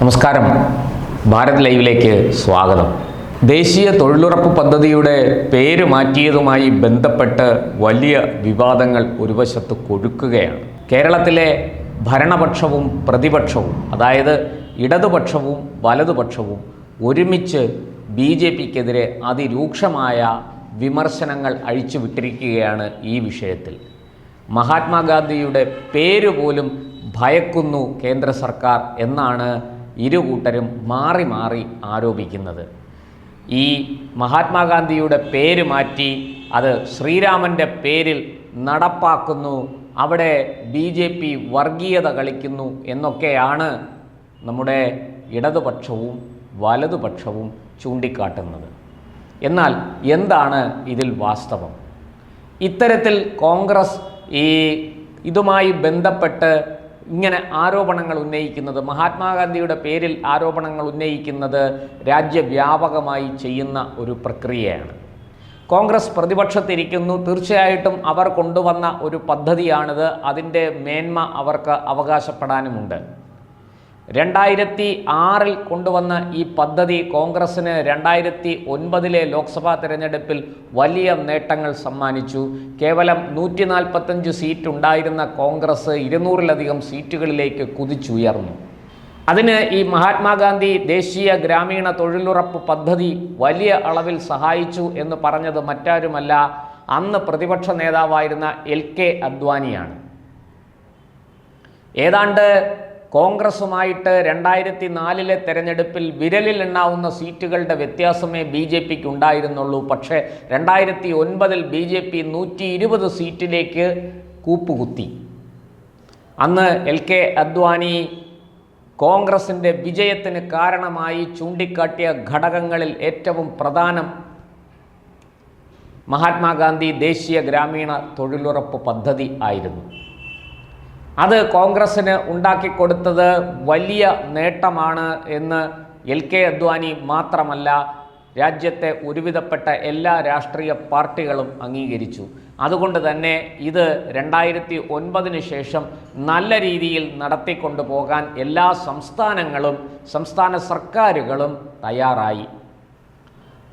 നമസ്കാരം. ഭാരത് ലൈവിലേക്ക് സ്വാഗതം. ദേശീയ തൊഴിലുറപ്പ് പദ്ധതിയുടെ പേര് മാറ്റിയതുമായി ബന്ധപ്പെട്ട് വലിയ വിവാദങ്ങൾ ഒരു വശത്ത് കൊഴുക്കുകയാണ്. കേരളത്തിലെ ഭരണപക്ഷവും പ്രതിപക്ഷവും അതായത് ഇടതുപക്ഷവും വലതുപക്ഷവും ഒരുമിച്ച് ബി ജെ പിക്കെതിരെ അതിരൂക്ഷമായ വിമർശനങ്ങൾ അഴിച്ചുവിട്ടിരിക്കുകയാണ് ഈ വിഷയത്തിൽ. മഹാത്മാഗാന്ധിയുടെ പേര് പോലും ഭയക്കുന്നു കേന്ദ്ര സർക്കാർ എന്നാണ് ഇരു കൂട്ടരും മാറി മാറി ആരോപിക്കുന്നത്. ഈ മഹാത്മാഗാന്ധിയുടെ പേര് മാറ്റി അത് ശ്രീരാമന്റെ പേരിൽ നടപ്പാക്കുന്നു. അവിടെ ബി ജെ പി വർഗീയത കളിക്കുന്നു എന്നൊക്കെയാണ് നമ്മുടെ ഇടതുപക്ഷവും വലതുപക്ഷവും ചൂണ്ടിക്കാട്ടുന്നത്. എന്നാൽ എന്താണ് ഇതിൽ വാസ്തവം? ഇത്തരത്തിൽ കോൺഗ്രസ് ഈ ഇതുമായി ബന്ധപ്പെട്ട് ഇങ്ങനെ ആരോപണങ്ങൾ ഉന്നയിക്കുന്നത് മഹാത്മാഗാന്ധിയുടെ പേരിൽ ആരോപണങ്ങൾ ഉന്നയിക്കുന്നത് രാജ്യവ്യാപകമായി ചെയ്യുന്ന ഒരു പ്രക്രിയയാണ്. കോൺഗ്രസ് പ്രതിപക്ഷത്തിരിക്കുന്നു തീർച്ചയായിട്ടും അവർ കൊണ്ടുവന്ന ഒരു പദ്ധതിയാണിത്. അതിന്റെ മേന്മ അവർക്ക് അവകാശപ്പെടാനുമുണ്ട്. രണ്ടായിരത്തി ആറിൽ കൊണ്ടുവന്ന ഈ പദ്ധതി കോൺഗ്രസ്സിന് രണ്ടായിരത്തി ഒൻപതിലെ ലോക്സഭാ തെരഞ്ഞെടുപ്പിൽ വലിയ നേട്ടങ്ങൾ സമ്മാനിച്ചു. കേവലം നൂറ്റി നാൽപ്പത്തഞ്ച് സീറ്റ് ഉണ്ടായിരുന്ന കോൺഗ്രസ് ഇരുന്നൂറിലധികം സീറ്റുകളിലേക്ക് കുതിച്ചുയർന്നു. അതിന് ഈ മഹാത്മാഗാന്ധി ദേശീയ ഗ്രാമീണ തൊഴിലുറപ്പ് പദ്ധതി വലിയ അളവിൽ സഹായിച്ചു എന്ന് പറഞ്ഞത് മറ്റാരുമല്ല അന്ന് പ്രതിപക്ഷ നേതാവായിരുന്ന എൽ കെ അദ്വാനിയാണ്. ഏതാണ്ട് കോൺഗ്രസുമായിട്ട് രണ്ടായിരത്തി നാലിലെ തെരഞ്ഞെടുപ്പിൽ വിരലിൽ എണ്ണാവുന്ന സീറ്റുകളുടെ വ്യത്യാസമേ ബി ജെ പിക്ക് ഉണ്ടായിരുന്നുള്ളൂ പക്ഷേ രണ്ടായിരത്തി ഒൻപതിൽ ബി ജെ പി നൂറ്റി ഇരുപത് സീറ്റിലേക്ക് കൂപ്പുകുത്തി. അന്ന് എൽ കെ അദ്വാനി കോൺഗ്രസിന്റെ വിജയത്തിന് കാരണമായി ചൂണ്ടിക്കാട്ടിയ ഘടകങ്ങളിൽ ഏറ്റവും പ്രധാനം മഹാത്മാഗാന്ധി ദേശീയ ഗ്രാമീണ തൊഴിലുറപ്പ് പദ്ധതി ആയിരുന്നു. അത് കോൺഗ്രസ്സിന് ഉണ്ടാക്കിക്കൊടുത്തത് വലിയ നേട്ടമാണ് എന്ന് എൽ കെ അദ്വാനി മാത്രമല്ല രാജ്യത്തെ ഒരുവിധപ്പെട്ട എല്ലാ രാഷ്ട്രീയ പാർട്ടികളും അംഗീകരിച്ചു. അതുകൊണ്ട് തന്നെ ഇത് രണ്ടായിരത്തി ഒൻപതിന് ശേഷം നല്ല രീതിയിൽ നടത്തിക്കൊണ്ടു പോകാൻ എല്ലാ സംസ്ഥാനങ്ങളും സംസ്ഥാന സർക്കാരുകളും തയ്യാറായി.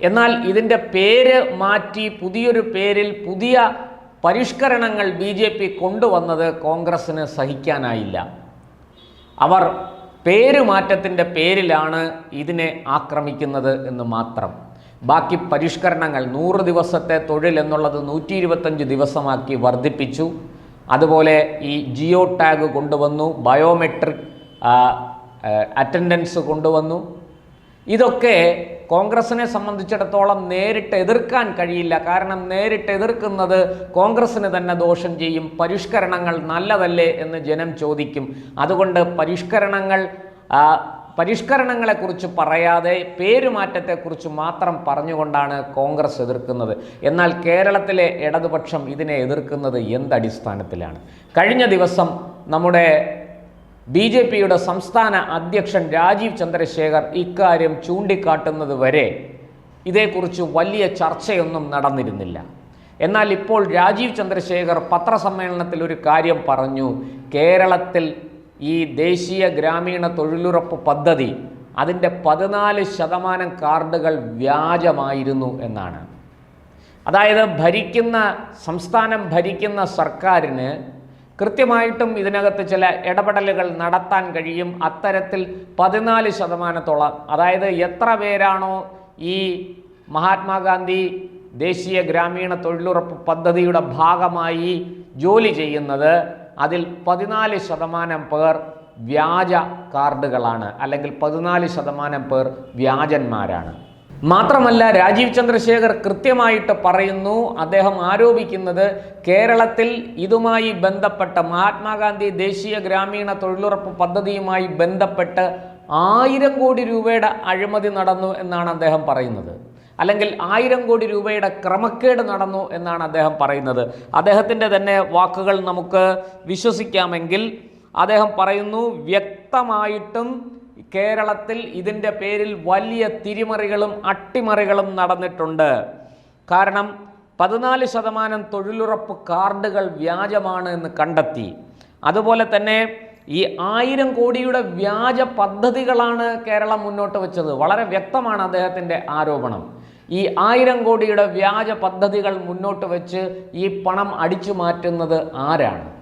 എന്നാൽ ഇതിന്റെ പേര് മാറ്റി പുതിയൊരു പേരിൽ പുതിയ പരിഷ്കരണങ്ങൾ ബി ജെ പി കൊണ്ടുവന്നത് കോൺഗ്രസ്സിന് സഹിക്കാനായില്ല. അവർ പേരുമാറ്റത്തിന്റെ പേരിലാണ് ഇതിനെ ആക്രമിക്കുന്നത് എന്ന് മാത്രം. ബാക്കി പരിഷ്കരണങ്ങൾ നൂറ് ദിവസത്തെ തൊഴിൽ എന്നുള്ളത് നൂറ്റി ഇരുപത്തഞ്ച് ദിവസമാക്കി വർദ്ധിപ്പിച്ചു. അതുപോലെ ഈ ജിയോ ടാഗ് കൊണ്ടുവന്നു ബയോമെട്രിക് അറ്റൻഡൻസ് കൊണ്ടുവന്നു. ഇതൊക്കെ കോൺഗ്രസിനെ സംബന്ധിച്ചിടത്തോളം നേരിട്ട് എതിർക്കാൻ കഴിയില്ല. കാരണം നേരിട്ട് എതിർക്കുന്നത് കോൺഗ്രസ്സിന് തന്നെ ദോഷം ചെയ്യും. പരിഷ്കരണങ്ങൾ നല്ലതല്ലേ എന്ന് ജനം ചോദിക്കും. അതുകൊണ്ട് പരിഷ്കരണങ്ങൾ പരിഷ്കരണങ്ങളെക്കുറിച്ച് പറയാതെ പേരുമാറ്റത്തെക്കുറിച്ച് മാത്രം പറഞ്ഞുകൊണ്ടാണ് കോൺഗ്രസ് എതിർക്കുന്നത്. എന്നാൽ കേരളത്തിലെ ഇടതുപക്ഷം ഇതിനെ എതിർക്കുന്നത് എന്തടിസ്ഥാനത്തിലാണ്? കഴിഞ്ഞ ദിവസം നമ്മുടെ ബി ജെ പിയുടെ സംസ്ഥാന അധ്യക്ഷൻ രാജീവ് ചന്ദ്രശേഖർ ഇക്കാര്യം ചൂണ്ടിക്കാട്ടുന്നത് വരെ ഇതേക്കുറിച്ച് വലിയ ചർച്ചയൊന്നും നടന്നിരുന്നില്ല. എന്നാൽ ഇപ്പോൾ രാജീവ് ചന്ദ്രശേഖർ പത്രസമ്മേളനത്തിൽ ഒരു കാര്യം പറഞ്ഞു. കേരളത്തിൽ ഈ ദേശീയ ഗ്രാമീണ തൊഴിലുറപ്പ് പദ്ധതി അതിന്റെ പതിനാല് ശതമാനം കാർഡുകൾ വ്യാജമായിരുന്നു എന്നാണ്. അതായത് ഭരിക്കുന്ന സംസ്ഥാനം ഭരിക്കുന്ന സർക്കാരിന് കൃത്യമായിട്ടും ഇതിനകത്ത് ചില ഇടപെടലുകൾ നടത്താൻ കഴിയും അത്തരത്തിൽ പതിനാല് ശതമാനത്തോളം. അതായത് എത്ര പേരാണോ ഈ മഹാത്മാഗാന്ധി ദേശീയ ഗ്രാമീണ തൊഴിലുറപ്പ് പദ്ധതിയുടെ ഭാഗമായി ജോലി ചെയ്യുന്നത് അതിൽ പതിനാല് ശതമാനം പേർ വ്യാജ കാർഡുകളാണ് അല്ലെങ്കിൽ പതിനാല് ശതമാനം പേർ വ്യാജന്മാരാണ്. മാത്രമല്ല രാജീവ് ചന്ദ്രശേഖർ കൃത്യമായിട്ട് പറയുന്നു അദ്ദേഹം ആരോപിക്കുന്നത് കേരളത്തിൽ ഇതുമായി ബന്ധപ്പെട്ട മഹാത്മാഗാന്ധി ദേശീയ ഗ്രാമീണ തൊഴിലുറപ്പ് പദ്ധതിയുമായി ബന്ധപ്പെട്ട് ആയിരം കോടി രൂപയുടെ അഴിമതി നടന്നു എന്നാണ് അദ്ദേഹം പറയുന്നത്. അല്ലെങ്കിൽ ആയിരം കോടി രൂപയുടെ ക്രമക്കേട് നടന്നു എന്നാണ് അദ്ദേഹം പറയുന്നത്. അദ്ദേഹത്തിന്റെ തന്നെ വാക്കുകൾ നമുക്ക് വിശ്വസിക്കാമെങ്കിൽ അദ്ദേഹം പറയുന്നു വ്യക്തമായിട്ടും കേരളത്തിൽ ഇതിന്റെ പേരിൽ വലിയ തിരിമറികളും അട്ടിമറികളും നടന്നിട്ടുണ്ട്. കാരണം പതിനാല് ശതമാനം തൊഴിലുറപ്പ് കാർഡുകൾ വ്യാജമാണ് എന്ന് കണ്ടെത്തി. അതുപോലെ തന്നെ ഈ ആയിരം കോടിയുടെ വ്യാജ പദ്ധതികളാണ് കേരളം മുന്നോട്ട് വെച്ചത്. വളരെ വ്യക്തമാണ് അദ്ദേഹത്തിന്റെ ആരോപണം. ഈ ആയിരം കോടിയുടെ വ്യാജ പദ്ധതികൾ മുന്നോട്ട് വെച്ച് ഈ പണം അടിച്ചു മാറ്റുന്നത് ആരാണ്?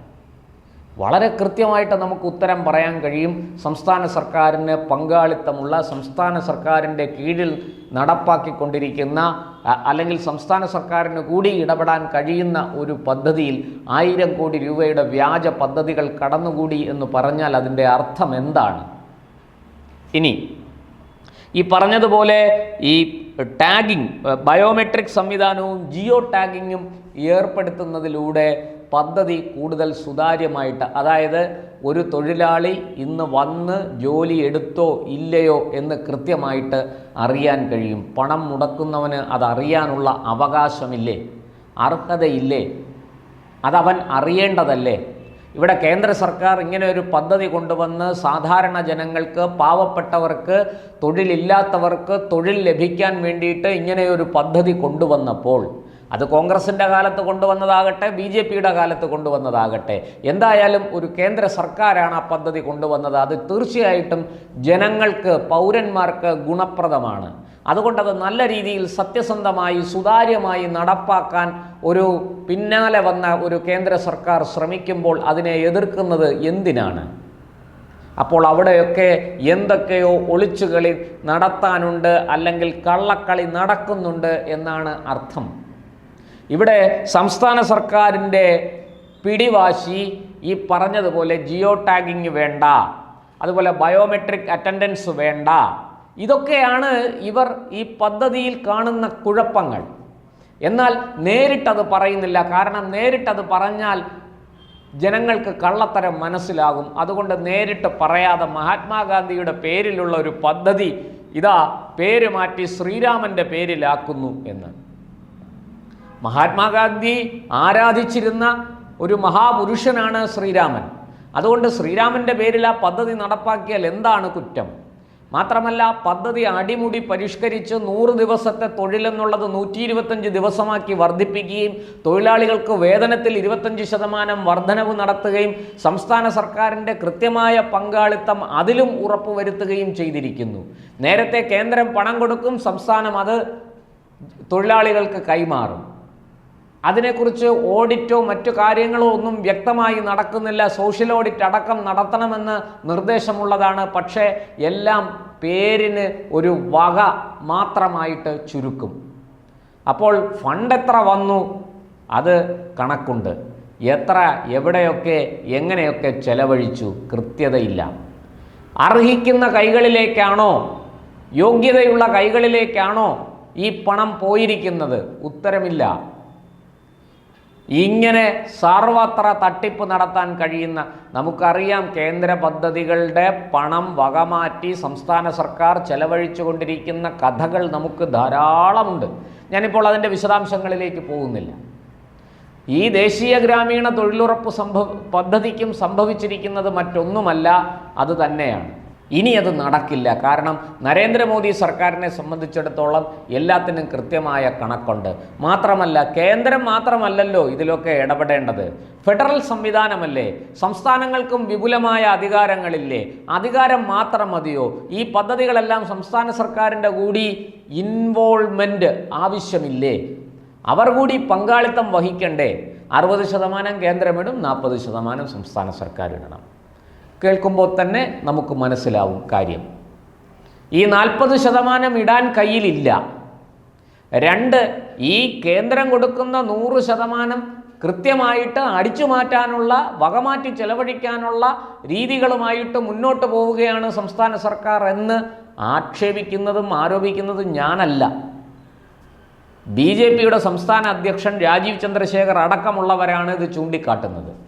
വളരെ കൃത്യമായിട്ട് നമുക്ക് ഉത്തരം പറയാൻ കഴിയും. സംസ്ഥാന സർക്കാരിന് പങ്കാളിത്തമുള്ള സംസ്ഥാന സർക്കാരിന്റെ കീഴിൽ നടപ്പാക്കിക്കൊണ്ടിരിക്കുന്ന അല്ലെങ്കിൽ സംസ്ഥാന സർക്കാരിന് കൂടി ഇടപെടാൻ കഴിയുന്ന ഒരു പദ്ധതിയിൽ ആയിരം കോടി രൂപയുടെ വ്യാജ പദ്ധതികൾ കടന്നുകൂടി എന്ന് പറഞ്ഞാൽ അതിന്റെ അർത്ഥം എന്താണ്? ഇനി ഈ പറഞ്ഞതുപോലെ ഈ ടാഗിങ് ബയോമെട്രിക് സംവിധാനവും ജിയോ ടാഗിങ്ങും ഏർപ്പെടുത്തുന്നതിലൂടെ പദ്ധതി കൂടുതൽ സുതാര്യമായിട്ട് അതായത് ഒരു തൊഴിലാളി ഇന്ന് വന്ന് ജോലി എടുത്തോ ഇല്ലയോ എന്ന് കൃത്യമായിട്ട് അറിയാൻ കഴിയും. പണം മുടക്കുന്നവന് അതറിയാനുള്ള അവകാശമില്ലേ? അർഹതയില്ലേ? അതവൻ അറിയേണ്ടതല്ലേ? ഇവിടെ കേന്ദ്ര സർക്കാർ ഇങ്ങനെ ഒരു പദ്ധതി കൊണ്ടുവന്ന് സാധാരണ ജനങ്ങൾക്ക് പാവപ്പെട്ടവർക്ക് തൊഴിലില്ലാത്തവർക്ക് തൊഴിൽ ലഭിക്കാൻ വേണ്ടിയിട്ട് ഇങ്ങനെയൊരു പദ്ധതി കൊണ്ടുവന്നപ്പോൾ അത് കോൺഗ്രസിന്റെ കാലത്ത് കൊണ്ടുവന്നതാകട്ടെ ബി ജെ പിയുടെ കാലത്ത് കൊണ്ടുവന്നതാകട്ടെ. എന്തായാലും ഒരു കേന്ദ്ര സർക്കാരാണ് ആ പദ്ധതി കൊണ്ടുവന്നത്. അത് തീർച്ചയായിട്ടും ജനങ്ങൾക്ക് പൗരന്മാർക്ക് ഗുണപ്രദമാണ്. അതുകൊണ്ടത് നല്ല രീതിയിൽ സത്യസന്ധമായി സുതാര്യമായി നടപ്പാക്കാൻ ഒരു പിന്നാലെ വന്ന ഒരു കേന്ദ്ര സർക്കാർ ശ്രമിക്കുമ്പോൾ അതിനെ എതിർക്കുന്നത് എന്തിനാണ്? അപ്പോൾ അവിടെയൊക്കെ എന്തൊക്കെയോ ഒളിച്ചുകളി നടത്താനുണ്ട് അല്ലെങ്കിൽ കള്ളക്കളി നടക്കുന്നുണ്ട് എന്നാണ് അർത്ഥം. ഇവിടെ സംസ്ഥാന സർക്കാരിന്റെ പിടിവാശി ഈ പറഞ്ഞതുപോലെ ജിയോ ടാഗിങ് വേണ്ട അതുപോലെ ബയോമെട്രിക് അറ്റൻഡൻസ് വേണ്ട. ഇതൊക്കെയാണ് ഇവർ ഈ പദ്ധതിയിൽ കാണുന്ന കുഴപ്പങ്ങൾ. എന്നാൽ നേരിട്ടത് പറയുന്നില്ല. കാരണം നേരിട്ടത് പറഞ്ഞാൽ ജനങ്ങൾക്ക് കള്ളത്തരം മനസ്സിലാകും. അതുകൊണ്ട് നേരിട്ട് പറയാതെ മഹാത്മാഗാന്ധിയുടെ പേരിലുള്ള ഒരു പദ്ധതി ഇതാ പേര് മാറ്റി ശ്രീരാമന്റെ പേരിലാക്കുന്നു എന്ന്. മഹാത്മാഗാന്ധി ആരാധിച്ചിരുന്ന ഒരു മഹാപുരുഷനാണ് ശ്രീരാമൻ. അതുകൊണ്ട് ശ്രീരാമന്റെ പേരിൽ ആ പദ്ധതി നടപ്പാക്കിയാൽ എന്താണ് കുറ്റം? മാത്രമല്ല പദ്ധതി അടിമുടി പരിഷ്കരിച്ച് നൂറ് ദിവസത്തെ തൊഴിലെന്നുള്ളത് നൂറ്റി ഇരുപത്തഞ്ച് ദിവസമാക്കി വർദ്ധിപ്പിക്കുകയും തൊഴിലാളികൾക്ക് വേതനത്തിൽ ഇരുപത്തഞ്ച് ശതമാനം വർധനവ് നടത്തുകയും സംസ്ഥാന സർക്കാരിന്റെ കൃത്യമായ പങ്കാളിത്തം അതിലും ഉറപ്പുവരുത്തുകയും ചെയ്തിരിക്കുന്നു. നേരത്തെ കേന്ദ്രം പണം കൊടുക്കും സംസ്ഥാനം അത് തൊഴിലാളികൾക്ക് കൈമാറും. അതിനെക്കുറിച്ച് ഓഡിറ്റോ മറ്റു കാര്യങ്ങളോ ഒന്നും വ്യക്തമായി നടക്കുന്നില്ല. സോഷ്യൽ ഓഡിറ്റ് അടക്കം നടത്തണമെന്ന് നിർദ്ദേശമുള്ളതാണ്. പക്ഷേ എല്ലാം പേരിന് ഒരു വക മാത്രമായിട്ട് ചുരുക്കും. അപ്പോൾ ഫണ്ട് എത്ര വന്നു? അത് കണക്കുണ്ട്. എത്ര എവിടെയൊക്കെ എങ്ങനെയൊക്കെ ചെലവഴിച്ചു? കൃത്യതയില്ല. അർഹിക്കുന്ന കൈകളിലേക്കാണോ? യോഗ്യതയുള്ള കൈകളിലേക്കാണോ ഈ പണം പോയിരിക്കുന്നത്? ഉത്തരമില്ല. ഇങ്ങനെ സർവത്ര തട്ടിപ്പ് നടത്താൻ കഴിയുന്ന നമുക്കറിയാം കേന്ദ്ര പദ്ധതികളുടെ പണം വകമാറ്റി സംസ്ഥാന സർക്കാർ ചെലവഴിച്ചുകൊണ്ടിരിക്കുന്ന കഥകൾ നമുക്ക് ധാരാളമുണ്ട്. ഞാനിപ്പോൾ അതിന്റെ വിശദാംശങ്ങളിലേക്ക് പോകുന്നില്ല. ഈ ദേശീയ ഗ്രാമീണ തൊഴിലുറപ്പ് സംഭവ പദ്ധതിക്കും സംഭവിച്ചിരിക്കുന്നത് മറ്റൊന്നുമല്ല അത് തന്നെയാണ്. ഇനി അത് നടക്കില്ല. കാരണം നരേന്ദ്രമോദി സർക്കാരിനെ സംബന്ധിച്ചിടത്തോളം എല്ലാത്തിനും കൃത്യമായ കണക്കുണ്ട്. മാത്രമല്ല കേന്ദ്രം മാത്രമല്ലല്ലോ ഇതിലൊക്കെ ഇടപെടേണ്ടത്. ഫെഡറൽ സംവിധാനമല്ലേ? സംസ്ഥാനങ്ങൾക്കും വിപുലമായ അധികാരങ്ങളില്ലേ? അധികാരം മാത്രം മതിയോ? ഈ പദ്ധതികളെല്ലാം സംസ്ഥാന സർക്കാരിന്റെ കൂടി ഇൻവോൾവ്മെന്റ് ആവശ്യമില്ലേ? അവർ കൂടി പങ്കാളിത്തം വഹിക്കണ്ടേ? അറുപത് ശതമാനം കേന്ദ്രമിടും നാൽപ്പത് ശതമാനം സംസ്ഥാന സർക്കാർ ഇടണം കേൾക്കുമ്പോൾ തന്നെ നമുക്ക് മനസ്സിലാവും കാര്യം. ഈ നാൽപ്പത് ശതമാനം ഇടാൻ കയ്യിലില്ല. രണ്ട് ഈ കേന്ദ്രം കൊടുക്കുന്ന നൂറ് ശതമാനം കൃത്യമായിട്ട് അടിച്ചു മാറ്റാനുള്ള വകമാറ്റി ചെലവഴിക്കാനുള്ള രീതികളുമായിട്ട് മുന്നോട്ട് പോവുകയാണ് സംസ്ഥാന സർക്കാർ എന്ന് ആക്ഷേപിക്കുന്നതും ആരോപിക്കുന്നതും ഞാനല്ല. ബി ജെ പിയുടെ സംസ്ഥാന അധ്യക്ഷൻ രാജീവ് ചന്ദ്രശേഖർ അടക്കമുള്ളവരാണ് ഇത് ചൂണ്ടിക്കാട്ടുന്നത്.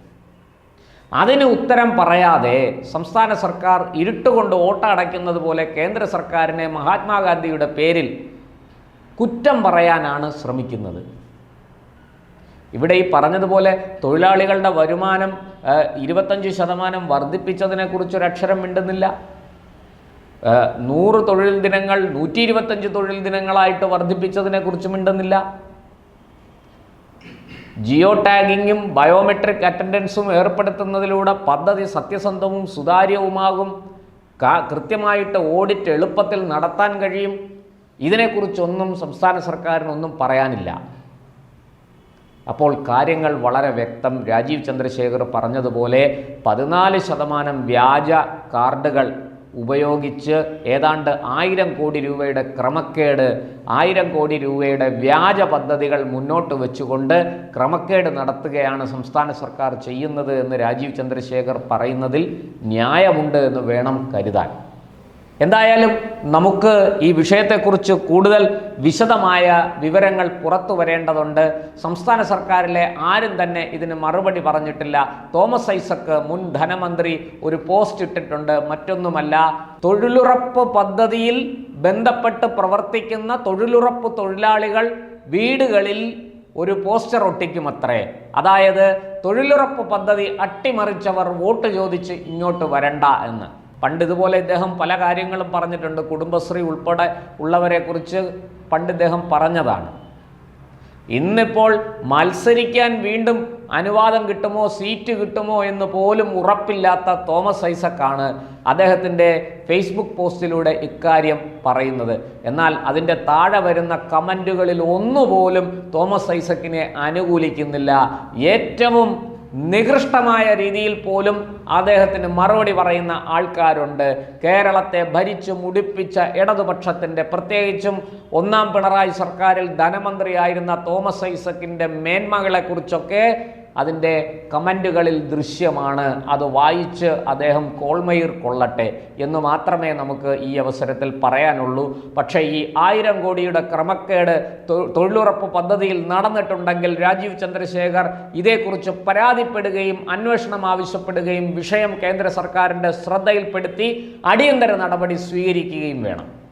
അതിന് ഉത്തരം പറയാതെ സംസ്ഥാന സർക്കാർ ഇരുട്ടുകൊണ്ട് വോട്ടടയ്ക്കുന്നത് പോലെ കേന്ദ്ര സർക്കാരിനെ മഹാത്മാഗാന്ധിയുടെ പേരിൽ കുറ്റം പറയാനാണ് ശ്രമിക്കുന്നത്. ഇവിടെ ഈ പറഞ്ഞതുപോലെ തൊഴിലാളികളുടെ വരുമാനം ഇരുപത്തഞ്ച് ശതമാനം വർദ്ധിപ്പിച്ചതിനെക്കുറിച്ചൊരക്ഷരം മിണ്ടുന്നില്ല. ഏഹ്, നൂറ് തൊഴിൽ ദിനങ്ങൾ നൂറ്റി ഇരുപത്തഞ്ച് തൊഴിൽ ദിനങ്ങളായിട്ട് വർദ്ധിപ്പിച്ചതിനെക്കുറിച്ച് മിണ്ടുന്നില്ല. ജിയോ ടാഗിങ്ങും ബയോമെട്രിക് അറ്റൻഡൻസും ഏർപ്പെടുത്തുന്നതിലൂടെ പദ്ധതി സത്യസന്ധവും സുതാര്യവുമാകും. കൃത്യമായിട്ട് ഓഡിറ്റ് എളുപ്പത്തിൽ നടത്താൻ കഴിയും. ഇതിനെക്കുറിച്ചൊന്നും സംസ്ഥാന സർക്കാരിനൊന്നും പറയാനില്ല. അപ്പോൾ കാര്യങ്ങൾ വളരെ വ്യക്തം. രാജീവ് ചന്ദ്രശേഖർ പറഞ്ഞതുപോലെ പതിനാല് ശതമാനം വ്യാജ കാർഡുകൾ ഉപയോഗിച്ച് ഏതാണ്ട് ആയിരം കോടി രൂപയുടെ ക്രമക്കേട് ആയിരം കോടി രൂപയുടെ വ്യാജ പദ്ധതികൾ മുന്നോട്ട് വെച്ചുകൊണ്ട് ക്രമക്കേട് നടത്തുകയാണ് സംസ്ഥാന സർക്കാർ ചെയ്യുന്നത് എന്ന് രാജീവ് ചന്ദ്രശേഖർ പറയുന്നതിൽ ന്യായമുണ്ട് എന്ന് വേണം കരുതാൻ. എന്തായാലും നമുക്ക് ഈ വിഷയത്തെക്കുറിച്ച് കൂടുതൽ വിശദമായ വിവരങ്ങൾ പുറത്തു വരേണ്ടതുണ്ട്. സംസ്ഥാന സർക്കാരിലെ ആരും തന്നെ ഇതിന് മറുപടി പറഞ്ഞിട്ടില്ല. തോമസ് ഐസക്ക് മുൻ ധനമന്ത്രി ഒരു പോസ്റ്റ് ഇട്ടിട്ടുണ്ട്. മറ്റൊന്നുമല്ല തൊഴിലുറപ്പ് പദ്ധതിയിൽ ബന്ധപ്പെട്ട് പ്രവർത്തിക്കുന്ന തൊഴിലുറപ്പ് തൊഴിലാളികൾ വീടുകളിൽ ഒരു പോസ്റ്റർ ഒട്ടിക്കുമത്രേ. അതായത് തൊഴിലുറപ്പ് പദ്ധതി അട്ടിമറിച്ചവർ വോട്ട് ചോദിച്ച് ഇങ്ങോട്ട് വരണ്ട എന്ന്. പണ്ട് ഇതുപോലെ ഇദ്ദേഹം പല കാര്യങ്ങളും പറഞ്ഞിട്ടുണ്ട്. കുടുംബശ്രീ ഉൾപ്പെടെ ഉള്ളവരെക്കുറിച്ച് പണ്ട് ഇദ്ദേഹം പറഞ്ഞതാണ്. ഇന്നിപ്പോൾ മത്സരിക്കാൻ വീണ്ടും അനുവാദം കിട്ടുമോ സീറ്റ് കിട്ടുമോ എന്ന് പോലും ഉറപ്പില്ലാത്ത തോമസ് ഐസക്കാണ് അദ്ദേഹത്തിന്റെ ഫേസ്ബുക്ക് പോസ്റ്റിലൂടെ ഇക്കാര്യം പറയുന്നത്. എന്നാൽ അതിന്റെ താഴെ വരുന്ന കമന്റുകളിൽ ഒന്നുപോലും തോമസ് ഐസക്കിനെ അനുകൂലിക്കുന്നില്ല. ഏറ്റവും നികൃഷ്ടമായ രീതിയിൽ പോലും അദ്ദേഹത്തിന് മറുപടി പറയുന്ന ആൾക്കാരുണ്ട്. കേരളത്തെ ഭരിച്ചു മുടിപ്പിച്ച ഇടതുപക്ഷത്തിന്റെ പ്രത്യേകിച്ചും ഒന്നാം പിണറായി സർക്കാരിൽ ധനമന്ത്രിയായിരുന്ന തോമസ് ഐസക്കിന്റെ മേന്മകളെക്കുറിച്ചൊക്കെ അതിന്റെ കമന്റുകളിൽ ദൃശ്യമാണ്. അത് വായിച്ച് അദ്ദേഹം കോൾമയിർ കൊള്ളട്ടെ എന്ന് മാത്രമേ നമുക്ക് ഈ അവസരത്തിൽ പറയാനുള്ളൂ. പക്ഷേ ഈ ആയിരം കോടിയുടെ ക്രമക്കേട് തൊഴിലുറപ്പ് പദ്ധതിയിൽ നടന്നിട്ടുണ്ടെങ്കിൽ രാജീവ് ചന്ദ്രശേഖർ ഇതേക്കുറിച്ച് പരാതിപ്പെടുകയും അന്വേഷണം ആവശ്യപ്പെടുകയും വിഷയം കേന്ദ്ര സർക്കാരിന്റെ ശ്രദ്ധയിൽപ്പെടുത്തി അടിയന്തര നടപടി സ്വീകരിക്കുകയും വേണം.